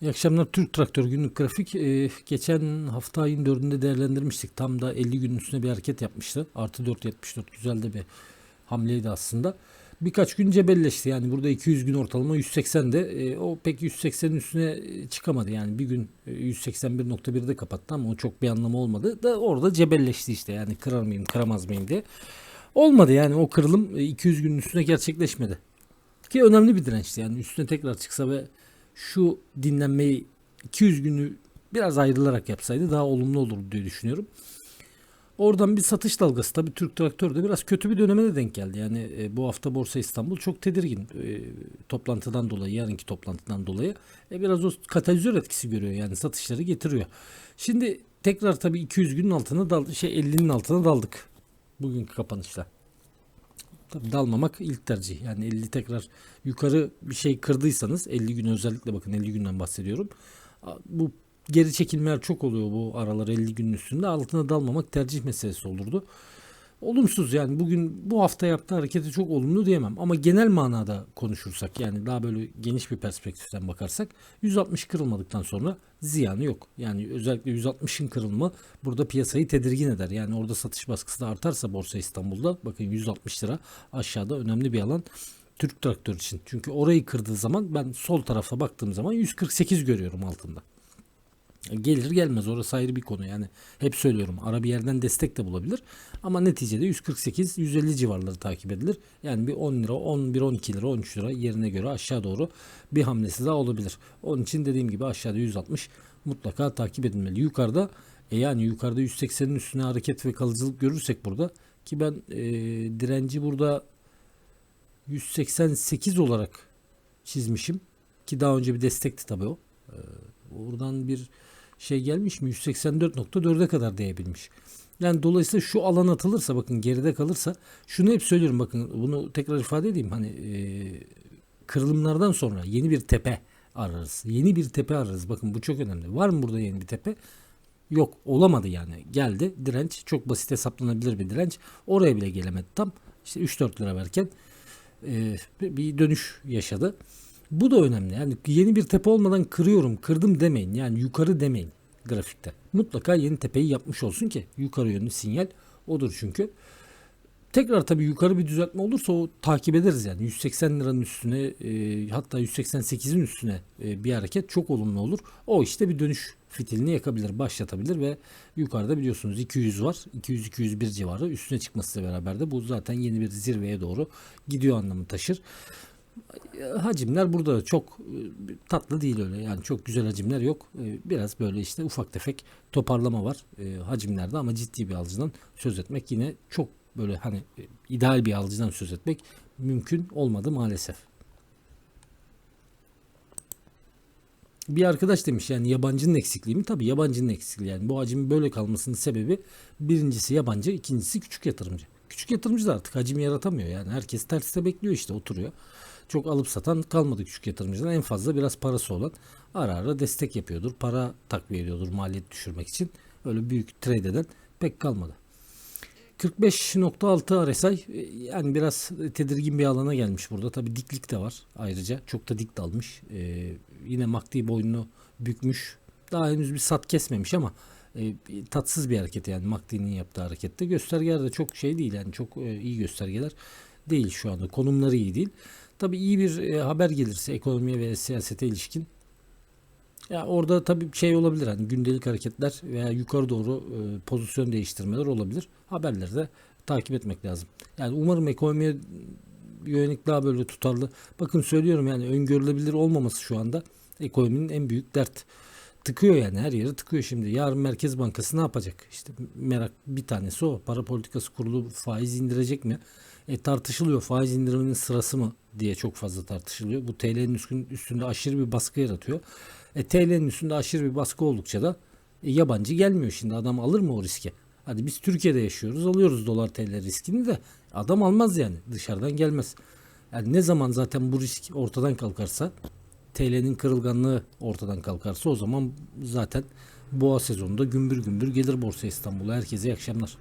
İyi akşamlar Türk Traktör günlük grafik. Ee, geçen hafta ayın 4'ünde değerlendirmiştik. Tam da 50 günün üstüne bir hareket yapmıştı. Artı 4.74 güzel de bir hamleydi aslında. Birkaç gün cebelleşti. Yani burada 200 gün ortalama 180'de. Ee, o pek 180'in üstüne e, çıkamadı. Yani bir gün e, 181.1'de kapattı ama o çok bir anlamı olmadı. Da orada cebelleşti işte. Yani kırar mıyım kıramaz mıyım diye. Olmadı yani o kırılım e, 200 günün üstüne gerçekleşmedi. Ki önemli bir dirençti. Yani üstüne tekrar çıksa ve şu dinlenmeyi 200 günü biraz ayrılarak yapsaydı daha olumlu olurdu diye düşünüyorum. Oradan bir satış dalgası tabii Türk Traktör de biraz kötü bir döneme de denk geldi. Yani e, bu hafta Borsa İstanbul çok tedirgin e, toplantıdan dolayı, yarınki toplantıdan dolayı. E, biraz o katalizör etkisi görüyor yani satışları getiriyor. Şimdi tekrar tabii 200 günün altına dal şey 50'nin altına daldık bugünkü kapanışla. Tabii dalmamak ilk tercih. Yani 50 tekrar yukarı bir şey kırdıysanız 50 gün özellikle bakın 50 günden bahsediyorum. Bu geri çekilmeler çok oluyor bu aralar 50 günün üstünde. Altına dalmamak tercih meselesi olurdu. Olumsuz yani bugün bu hafta yaptığı hareketi çok olumlu diyemem. Ama genel manada konuşursak yani daha böyle geniş bir perspektiften bakarsak 160 kırılmadıktan sonra ziyanı yok. Yani özellikle 160'ın kırılma burada piyasayı tedirgin eder. Yani orada satış baskısı da artarsa Borsa İstanbul'da bakın 160 lira aşağıda önemli bir alan. Türk traktör için. Çünkü orayı kırdığı zaman ben sol tarafa baktığım zaman 148 görüyorum altında. Gelir gelmez orası ayrı bir konu. Yani hep söylüyorum ara bir yerden destek de bulabilir. Ama neticede 148 150 civarları takip edilir. Yani bir 10 lira 11 12 lira 13 lira yerine göre aşağı doğru bir hamlesi daha olabilir. Onun için dediğim gibi aşağıda 160 mutlaka takip edilmeli. Yukarıda e yani yukarıda 180'in üstüne hareket ve kalıcılık görürsek burada ki ben e, direnci burada 188 olarak çizmişim. Ki daha önce bir destekti tabii o. Ee, Oradan bir şey gelmiş mi 184.4'e kadar değebilmiş. Yani dolayısıyla şu alan atılırsa bakın geride kalırsa şunu hep söylüyorum bakın bunu tekrar ifade edeyim hani e, kırılımlardan sonra yeni bir tepe ararız. Yeni bir tepe ararız. Bakın bu çok önemli. Var mı burada yeni bir tepe? Yok olamadı yani. Geldi direnç çok basit hesaplanabilir bir direnç. Oraya bile gelemedi tam. İşte 3-4 lira verken e, bir dönüş yaşadı. Bu da önemli. Yani yeni bir tepe olmadan kırıyorum, kırdım demeyin. Yani yukarı demeyin grafikte. Mutlaka yeni tepeyi yapmış olsun ki yukarı yönlü sinyal odur çünkü. Tekrar tabii yukarı bir düzeltme olursa o takip ederiz yani 180 liranın üstüne e, hatta 188'in üstüne e, bir hareket çok olumlu olur. O işte bir dönüş fitilini yakabilir, başlatabilir ve yukarıda biliyorsunuz 200 var. 200-201 civarı üstüne çıkmasıyla beraber de bu zaten yeni bir zirveye doğru gidiyor anlamı taşır hacimler burada da çok e, tatlı değil öyle. Yani çok güzel hacimler yok. E, Biraz böyle işte ufak tefek toparlama var e, hacimlerde ama ciddi bir alıcıdan söz etmek yine çok böyle hani e, ideal bir alıcıdan söz etmek mümkün olmadı maalesef. Bir arkadaş demiş yani yabancının eksikliği mi? Tabii yabancının eksikliği. Yani bu hacmin böyle kalmasının sebebi birincisi yabancı, ikincisi küçük yatırımcı. Küçük yatırımcı da artık hacim yaratamıyor yani. Herkes terste bekliyor işte oturuyor. Çok alıp satan kalmadı küçük yatırımcıdan. En fazla biraz parası olan ara ara destek yapıyordur. Para takviye ediyordur maliyet düşürmek için. Öyle büyük trade eden pek kalmadı. 45.6 RSI yani biraz tedirgin bir alana gelmiş burada. Tabi diklik de var ayrıca. Çok da dik dalmış. Ee, yine MACD boynunu bükmüş. Daha henüz bir sat kesmemiş ama e, tatsız bir hareket yani MACD'nin yaptığı harekette. Göstergeler de çok şey değil yani çok e, iyi göstergeler değil şu anda. Konumları iyi değil. Tabi iyi bir e, haber gelirse ekonomiye ve siyasete ilişkin ya orada tabii şey olabilir hani gündelik hareketler veya yukarı doğru e, pozisyon değiştirmeler olabilir. Haberleri de takip etmek lazım. Yani umarım ekonomiye yönelik daha böyle tutarlı. Bakın söylüyorum yani öngörülebilir olmaması şu anda ekonominin en büyük dert. Tıkıyor yani her yeri tıkıyor şimdi. Yarın Merkez Bankası ne yapacak? İşte merak bir tanesi o. Para politikası kurulu faiz indirecek mi? E, tartışılıyor faiz indiriminin sırası mı diye çok fazla tartışılıyor. Bu TL'nin üstünde aşırı bir baskı yaratıyor. E, TL'nin üstünde aşırı bir baskı oldukça da e, yabancı gelmiyor şimdi. Adam alır mı o riski? Hadi biz Türkiye'de yaşıyoruz alıyoruz dolar TL riskini de adam almaz yani dışarıdan gelmez. Yani ne zaman zaten bu risk ortadan kalkarsa TL'nin kırılganlığı ortadan kalkarsa o zaman zaten boğa sezonunda gümbür gümbür gelir Borsa İstanbul'a. Herkese iyi akşamlar.